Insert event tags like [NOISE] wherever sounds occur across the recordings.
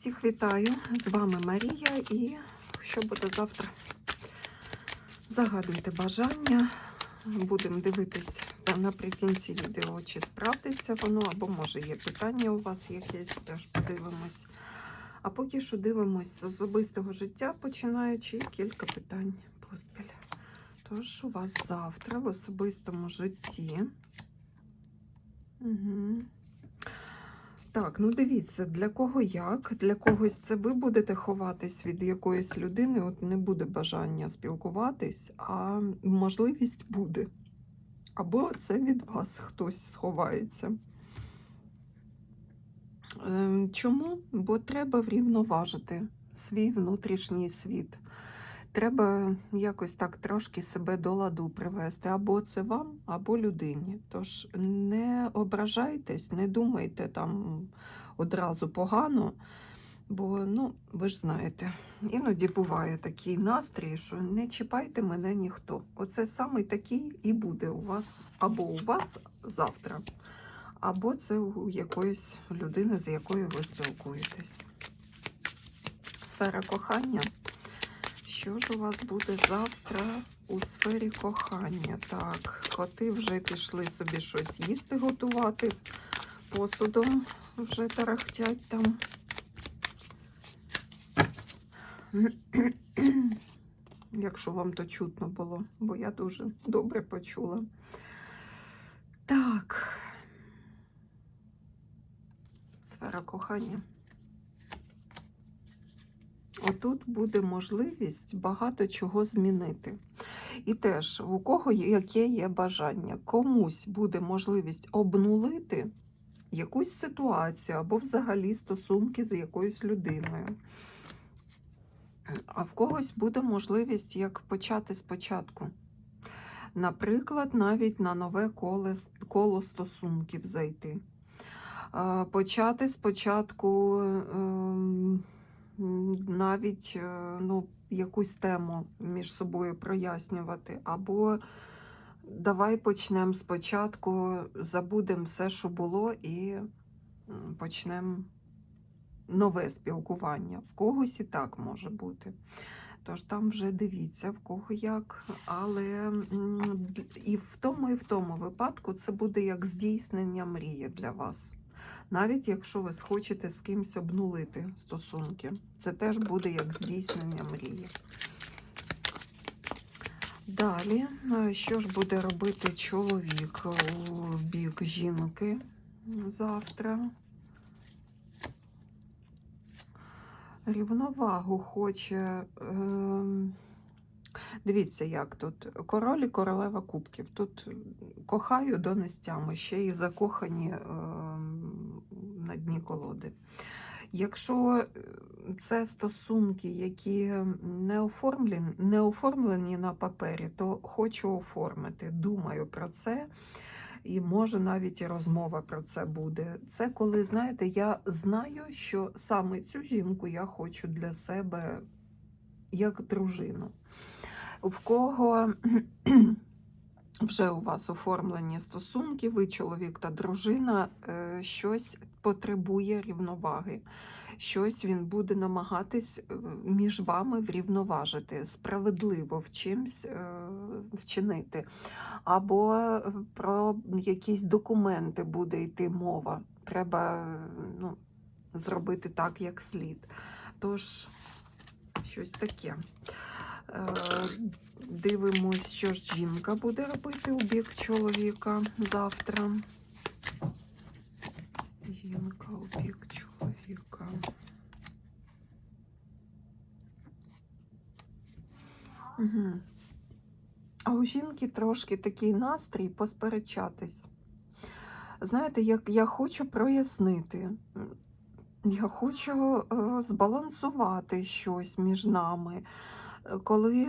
Всіх вітаю! З вами Марія і що буде завтра? Загадуйте бажання. Будемо дивитись наприкінці відео, чи справдиться воно, або може є питання у вас якесь, теж подивимось. А поки що дивимось з особистого життя, починаючи кілька питань поспіль. Тож у вас завтра в особистому житті. Угу. Так, ну дивіться, для кого як, для когось це ви будете ховатись від якоїсь людини, от не буде бажання спілкуватись, а можливість буде. Або це від вас хтось сховається. Ем, Чому? Бо треба врівноважити свій внутрішній світ. Треба якось так трошки себе до ладу привести. Або це вам, або людині. Тож не ображайтесь, не думайте там одразу погано, бо ну, ви ж знаєте, іноді буває такий настрій, що не чіпайте мене ніхто. Оце саме такий і буде у вас, або у вас завтра, або це у якоїсь людини, з якою ви спілкуєтесь. Сфера кохання. Що ж у вас буде завтра у сфері кохання? Так, коти вже пішли собі щось їсти готувати. Посудом вже тарахтять там. [CLEARS THROAT] Якщо вам то чутно було, бо я дуже добре почула. Так. Сфера кохання. Отут буде можливість багато чого змінити. І теж, у кого яке є бажання, комусь буде можливість обнулити якусь ситуацію або взагалі стосунки з якоюсь людиною. А в когось буде можливість як почати спочатку. Наприклад, навіть на нове коло, коло стосунків зайти. Почати спочатку. Ем, навіть ну, якусь тему між собою прояснювати. Або давай почнемо спочатку, забудемо все, що було, і почнемо нове спілкування. В когось і так може бути. Тож там вже дивіться, в кого як. Але і в тому, і в тому випадку це буде як здійснення мрії для вас. Навіть якщо ви схочете з кимось обнулити стосунки, це теж буде як здійснення мрії. Далі, що ж буде робити чоловік у бік жінки завтра? Рівновагу хоче. Е Дивіться, як тут король і королева кубків. Тут кохаю до нестями, ще й закохані е, на дні колоди. Якщо це стосунки, які не оформлені, не оформлені на папері, то хочу оформити. Думаю про це. І може навіть і розмова про це буде. Це коли, знаєте, я знаю, що саме цю жінку я хочу для себе як дружину. В кого вже у вас оформлені стосунки, ви чоловік та дружина, е, щось потребує рівноваги, щось він буде намагатись е, між вами врівноважити, справедливо в чимсь е, вчинити. Або про якісь документи буде йти мова. Треба ну, зробити так, як слід. Тож, щось таке. Дивимось, що ж жінка буде робити у бік чоловіка завтра. Жінка у бік чоловіка. Угу. А у жінки трошки такий настрій посперечатись. Знаєте, як я хочу прояснити, я хочу е, збалансувати щось між нами коли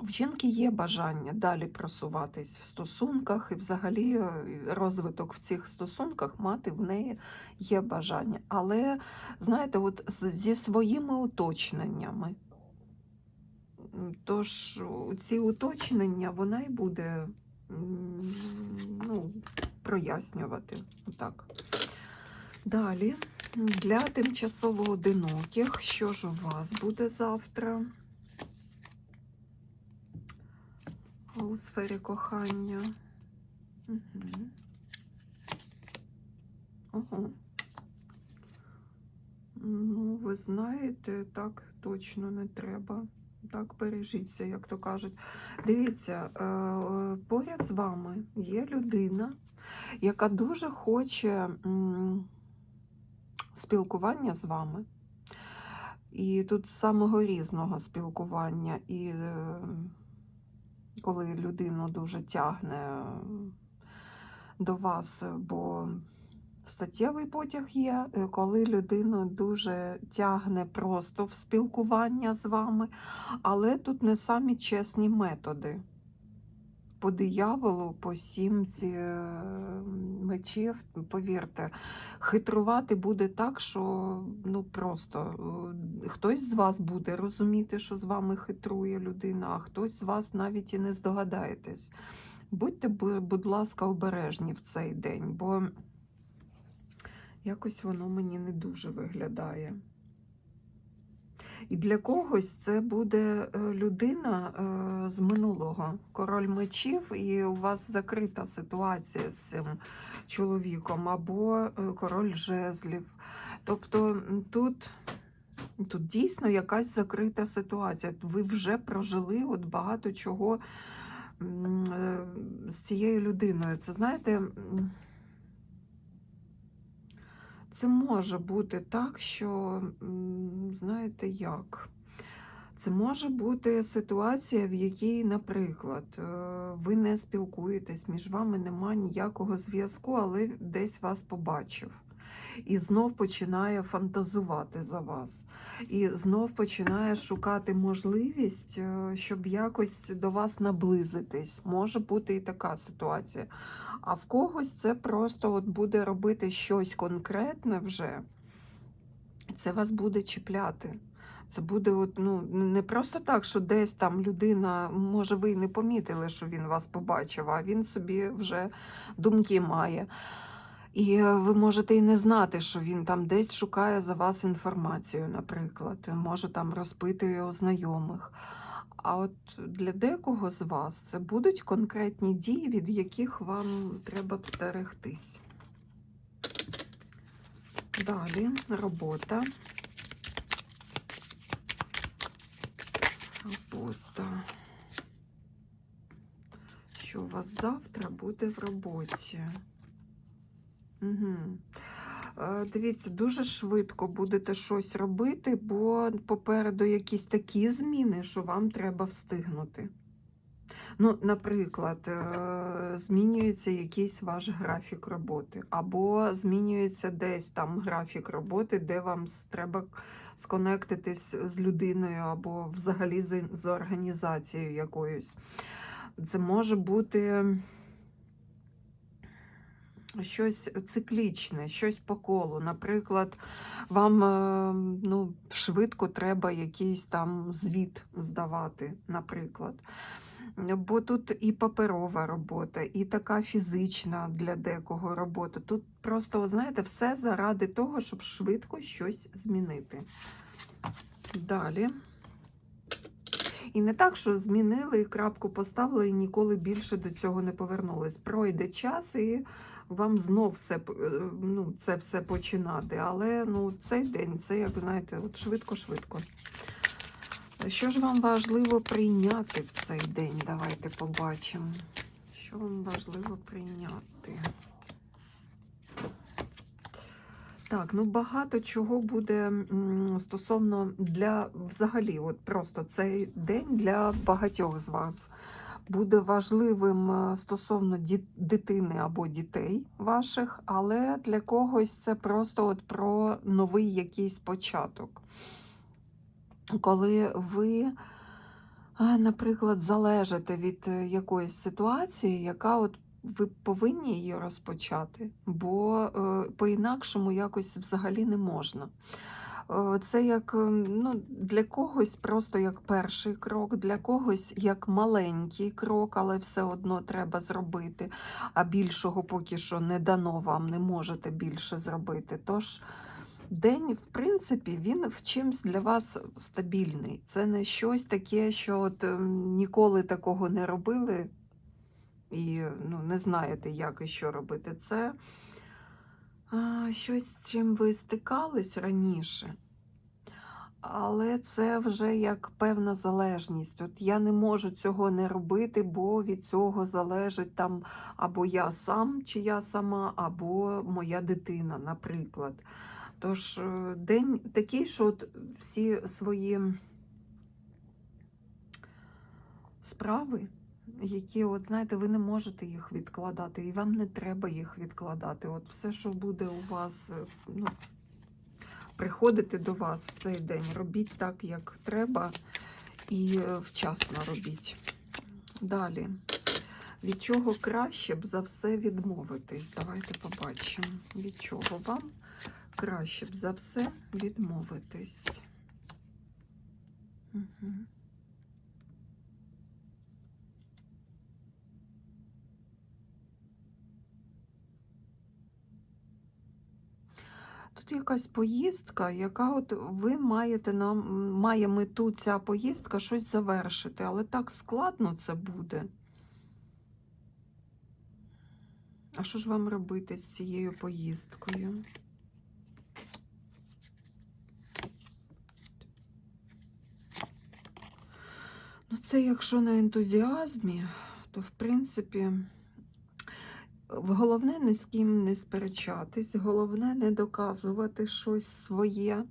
в жінки є бажання далі просуватись в стосунках, і взагалі е, розвиток в цих стосунках мати в неї є бажання. Але, знаєте, от зі своїми уточненнями. Тож ці уточнення вона й буде ну, прояснювати. Так. Далі Для тимчасово одиноких, що ж у вас буде завтра у сфері кохання? Угу. Ого. Ну, ви знаєте, так точно не треба. Так бережіться, як то кажуть. Дивіться, е, поряд з вами є людина, яка дуже хоче спілкування з вами. І тут самого різного спілкування. І е, коли людину дуже тягне до вас, бо статтєвий потяг є, е, коли людину дуже тягне просто в спілкування з вами, але тут не самі чесні методи. По дияволу, по сімці е, мечів, повірте, хитрувати буде так, що ну просто е, хтось з вас буде розуміти, що з вами хитрує людина, а хтось з вас навіть і не здогадаєтесь. Будьте, будь ласка, обережні в цей день, бо якось воно мені не дуже виглядає. І для когось це буде е, людина е, з минулого, король мечів, і у вас закрита ситуація з цим чоловіком, або е, король жезлів. Тобто тут, тут дійсно якась закрита ситуація. Ви вже прожили от багато чого з цією людиною. Це знаєте. Це може бути так, що знаєте як? Це може бути ситуація, в якій, наприклад, е, ви не спілкуєтесь, між вами немає ніякого зв'язку, але десь вас побачив. І знов починає фантазувати за вас. І знов починає шукати можливість, е, щоб якось до вас наблизитись. Може бути і така ситуація. А в когось це просто от буде робити щось конкретне вже. Це вас буде чіпляти. Це буде от, ну, не просто так, що десь там людина, може, ви й не помітили, що він вас побачив, а він собі вже думки має. І е, ви можете і не знати, що він там десь шукає за вас інформацію, наприклад, може там розпитує у знайомих. А от для декого з вас це будуть конкретні дії, від яких вам треба б стерегтись. Далі робота. Робота. Що у вас завтра буде в роботі? Угу. Дивіться, дуже швидко будете щось робити, бо попереду якісь такі зміни, що вам треба встигнути. Ну, наприклад, е, змінюється якийсь ваш графік роботи, або змінюється десь там графік роботи, де вам треба сконектитись з людиною, або взагалі з, з організацією якоюсь. Це може бути щось циклічне, щось по колу. Наприклад, вам е, ну, швидко треба якийсь там звіт здавати, наприклад. Бо тут і паперова робота, і така фізична для декого робота. Тут просто, знаєте, все заради того, щоб швидко щось змінити. Далі. І не так, що змінили, крапку поставили і ніколи більше до цього не повернулись. Пройде час і вам знов все, е, ну, це все починати. Але ну, цей день, це, як знаєте, от швидко-швидко. Що ж вам важливо прийняти в цей день? Давайте побачимо. Що вам важливо прийняти? Так, ну багато чого буде стосовно для взагалі, от просто цей день для багатьох з вас буде важливим е, стосовно дитини або дітей ваших, але для когось це просто от про новий якийсь початок. Коли ви, наприклад, залежите від е, якоїсь ситуації, яка от ви повинні її розпочати, бо е, по-інакшому якось взагалі не можна. Е, Це як е, ну, для когось просто як перший крок, для когось як маленький крок, але все одно треба зробити. А більшого поки що не дано вам, не можете більше зробити. Тож день, в принципі, він в чимсь для вас стабільний. Це не щось таке, що от ем, ніколи такого не робили і ну, не знаєте, як і що робити. Це щось, з чим ви стикались раніше. Але це вже як певна залежність. От я не можу цього не робити, бо від цього залежить там або я сам, чи я сама, або моя дитина, наприклад. Тож е, день такий, що от всі свої справи, які, от знаєте, ви не можете їх відкладати, і вам не треба їх відкладати. От все, що буде у вас, е, ну, приходити до вас в цей день, робіть так, як треба, і е, вчасно робіть. Далі. Від чого краще б за все відмовитись? Давайте побачимо, від чого вам краще б за все відмовитись. Угу. Тут якась поїздка, яка от ви маєте нам має мету ця поїздка щось завершити, але так складно це буде. А що ж вам робити з цією поїздкою? Ну, це якщо на ентузіазмі, то в принципі. Головне ні з ким не сперечатись, головне не доказувати щось своє,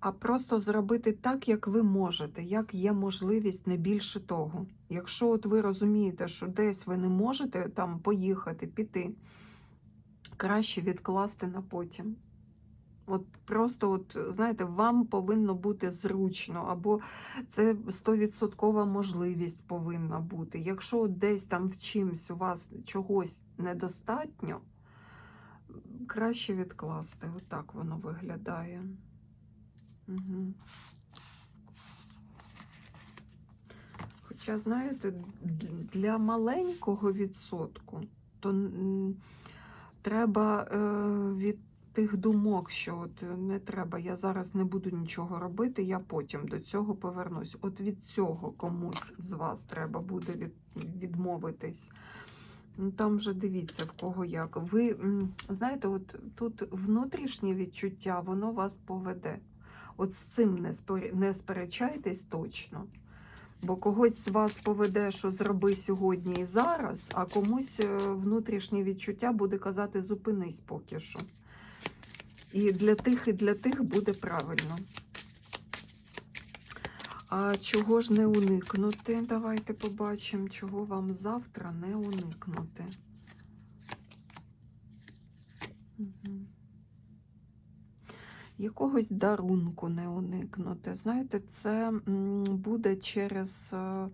а просто зробити так, як ви можете, як є можливість, не більше того. Якщо от ви розумієте, що десь ви не можете там поїхати, піти, краще відкласти на потім. От просто, от, знаєте, вам повинно бути зручно, або це 100% можливість повинна бути. Якщо десь там в чимсь у вас чогось недостатньо, краще відкласти. Отак воно виглядає. Угу. Хоча, знаєте, для маленького відсотку, то треба е, від тих думок, що от не треба, я зараз не буду нічого робити, я потім до цього повернусь. От від цього комусь з вас треба буде від, відмовитись. Ну, Там вже дивіться, в кого як. Ви знаєте, от тут внутрішнє відчуття, воно вас поведе. От з цим не, спор- не сперечайтесь точно. Бо когось з вас поведе, що зроби сьогодні і зараз, а комусь е, внутрішнє відчуття буде казати зупинись поки що. І для тих, і для тих буде правильно. А чого ж не уникнути? Давайте побачимо, чого вам завтра не уникнути. Угу. Якогось дарунку не уникнути. Знаєте, це буде через е,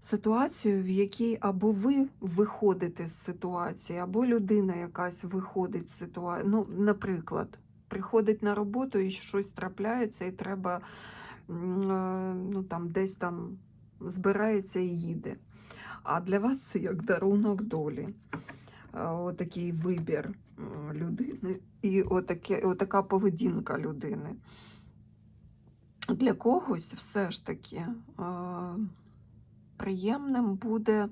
ситуацію, в якій або ви виходите з ситуації, або людина якась виходить з ситуації. Ну, наприклад, приходить на роботу і щось трапляється, і треба е, ну, там, десь там збирається і їде. А для вас це як дарунок долі. Е, Отакий вибір людини і отаке, отака поведінка людини. Для когось все ж таки. Приємним буде.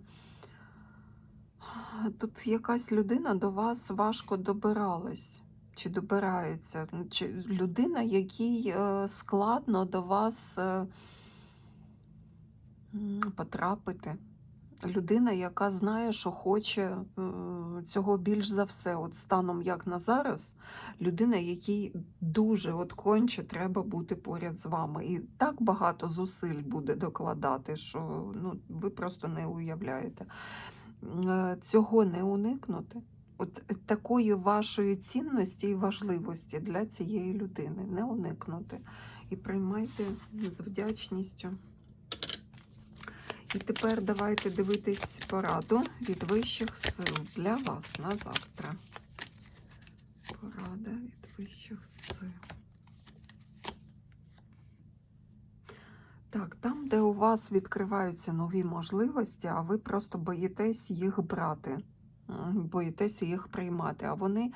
Тут якась людина до вас важко добиралась, чи добирається, чи людина, якій е, складно до вас е, потрапити. Людина, яка знає, що хоче е, цього більш за все. От станом як на зараз, людина, якій дуже от конче треба бути поряд з вами. І так багато зусиль буде докладати, що ну, ви просто не уявляєте. Е, Цього не уникнути. От такої вашої цінності і важливості для цієї людини не уникнути. І приймайте з вдячністю. І тепер давайте дивитись пораду від вищих сил для вас на завтра. Порада від вищих сил. Так, там, де у вас відкриваються нові можливості, а ви просто боїтесь їх брати, боїтеся їх приймати. А вони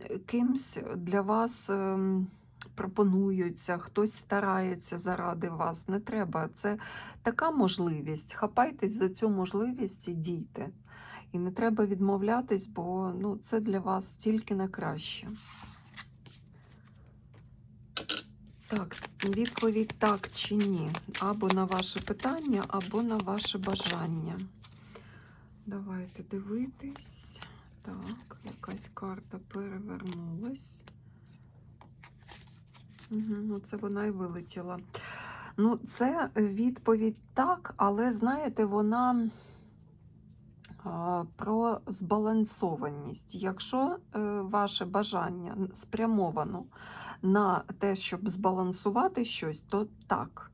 е, кимсь для вас ем, пропонуються, хтось старається заради вас. Не треба. Це така можливість. Хапайтесь за цю можливість і дійте. І не треба відмовлятись, бо ну, це для вас тільки на краще. Так, відповідь так чи ні. Або на ваше питання, або на ваше бажання. Давайте дивитись. Так, якась карта перевернулась. Угу, ну це вона і вилетіла. Ну, це відповідь так, але знаєте, вона про збалансованість. Якщо е, ваше бажання спрямовано на те, щоб збалансувати щось, то так.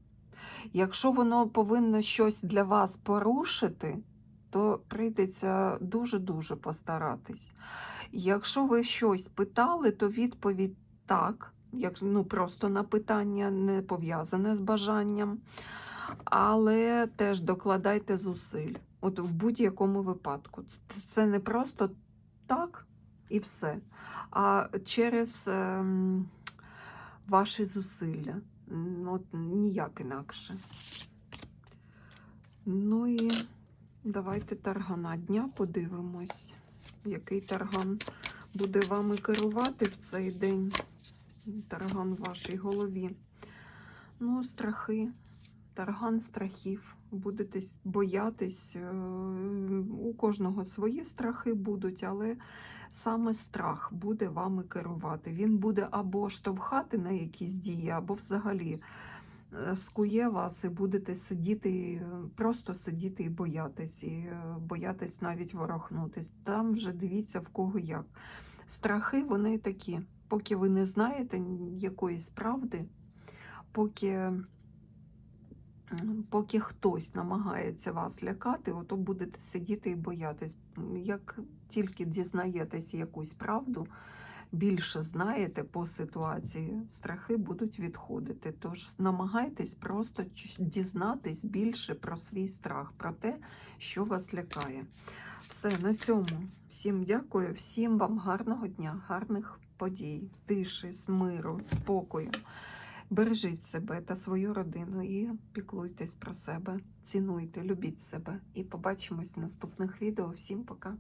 Якщо воно повинно щось для вас порушити, то прийдеться дуже-дуже постаратись. Якщо ви щось питали, то відповідь так, як, ну, просто на питання не пов'язане з бажанням, але теж докладайте зусиль. От в будь-якому випадку. Це не просто так і все, а через ем, ваші зусилля. От ніяк інакше. Ну і давайте таргана дня подивимось, який тарган буде вами керувати в цей день. Тарган в вашій голові. Ну, страхи, тарган страхів. Будете боятись. е, У кожного свої страхи будуть, але саме страх буде вами керувати. Він буде або штовхати на якісь дії, або взагалі е, скує вас і будете сидіти, просто сидіти і боятись, і е, боятись навіть ворохнутись. Там вже дивіться в кого як. Страхи вони такі, поки ви не знаєте якоїсь правди, поки, поки хтось намагається вас лякати, ото будете сидіти і боятись. Як тільки дізнаєтесь якусь правду, більше знаєте по ситуації, страхи будуть відходити. Тож намагайтесь просто дізнатись більше про свій страх, про те, що вас лякає. Все на цьому. Всім дякую, всім вам гарного дня, гарних подій, тиші, з миру, спокою. Бережіть себе та свою родину і піклуйтесь про себе, цінуйте, любіть себе. І побачимось в наступних відео. Всім пока!